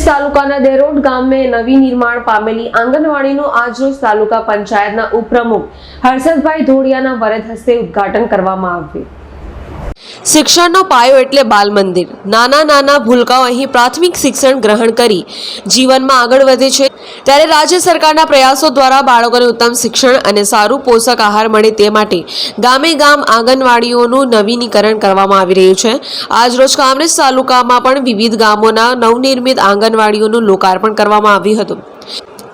તાલુકાના દેરોડ ગામે નવી નિર્માણ પામેલી આંગણવાડીનું આજરોજ તાલુકા પંચાયતના ઉપપ્રમુખ હર્ષદભાઈ ધોડિયાના વરદ હસ્તે ઉદઘાટન કરવામાં આવ્યું. શિક્ષણનો પાયો એટલે બાલ મંદિર નાના નાના ભૂલકાઓ અહીં પ્રાથમિક શિક્ષણ ગ્રહણ કરી જીવનમાં આગળ વધે છે. ત્યારે રાજ્ય સરકારના પ્રયાસો દ્વારા બાળકોને ઉત્તમ શિક્ષણ અને સારું પોષક આહાર મળે તે માટે ગામે ગામ આંગણવાડીઓનું નવીનીકરણ કરવામાં આવી રહ્યું છે. આજરોજ કામરેજ તાલુકામાં પણ વિવિધ ગામોના નવનિર્મિત આંગણવાડીઓનું લોકાર્પણ કરવામાં આવ્યું હતું.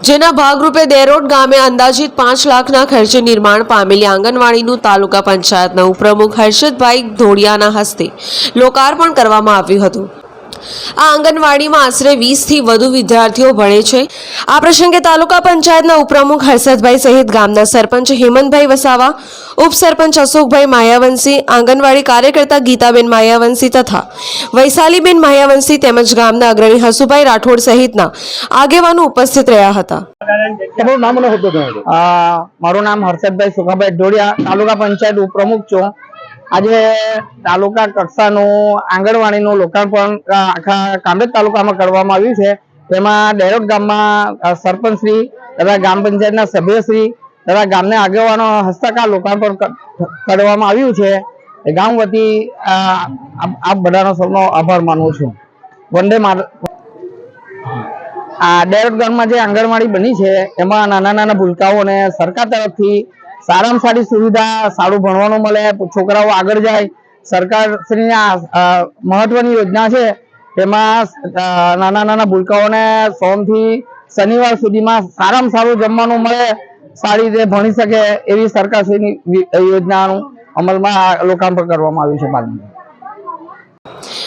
જેના ભાગરૂપે દેરોડ ગામે અંદાજિત પાંચ લાખના ખર્ચે નિર્માણ પામેલી આંગણવાડીનું તાલુકા પંચાયતના ઉપપ્રમુખ હર્ષદભાઈ ધોડિયાના હસ્તે લોકાર્પણ કરવામાં આવ્યું હતું. આ આંગણવાડીમાં આશરે વીસથી વધુ વિદ્યાર્થીઓ ભણે છે. આ પ્રસંગે તાલુકા પંચાયતના ઉપપ્રમુખ હર્ષદભાઈ સહિત ગામના સરપંચ હેમંતભાઈ વસાવા ઉપસરપંચ અશોકભાઈ માયાવંશી આંગણવાડી કાર્યકર્તા ગીતાબેન માયાવંશી તથા વૈશાલીબેન માયાવંશી તેમજ ગામના અગ્રણી હસુભાઈ રાઠોડ સહિતના આગેવાનો ઉપસ્થિત રહ્યા હતા. મારું નામ હર્ષદભાઈ સુખાભાઈ ઢોડિયા તાલુકા પંચાયત ઉપપ્રમુખ છું. આજે તાલુકા કક્ષાનું આંગણવાડીનું લોકાર્પણ આખા કામરેજ તાલુકામાં કરવામાં આવ્યું છે. તેમાં ડેરોટ ગામમાં સરપંચશ્રી તથા ગ્રામ પંચાયતના સભ્યશ્રી તથા ગામના આગેવાનો હસ્તક લોકાર્પણ કરવામાં આવ્યું છે. ગામ વતી આપ બધાનો સૌનો આભાર માનું છું. વંદે આ ડેરોડ ગામમાં જે આંગણવાડી બની છે, એમાં નાના નાના ભૂલકાઓને સરકાર તરફથી સારામાં સારી સુવિધા, સારું ભણવાનું મળે, છોકરાઓ આગળ જાય. સરકાર શ્રીની આ મહત્વની યોજના છે. તેમાં નાના નાના ભૂલકાઓને સોમથી શનિવાર સુધીમાં સારામાં સારું જમવાનું મળે, સારી રીતે ભણી શકે એવી સરકારશ્રીની યોજનાનું અમલમાં લોકાર્પણ કરવામાં આવ્યું છે બાલમંદિર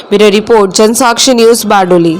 bureau report Jansakshi news Bardoli.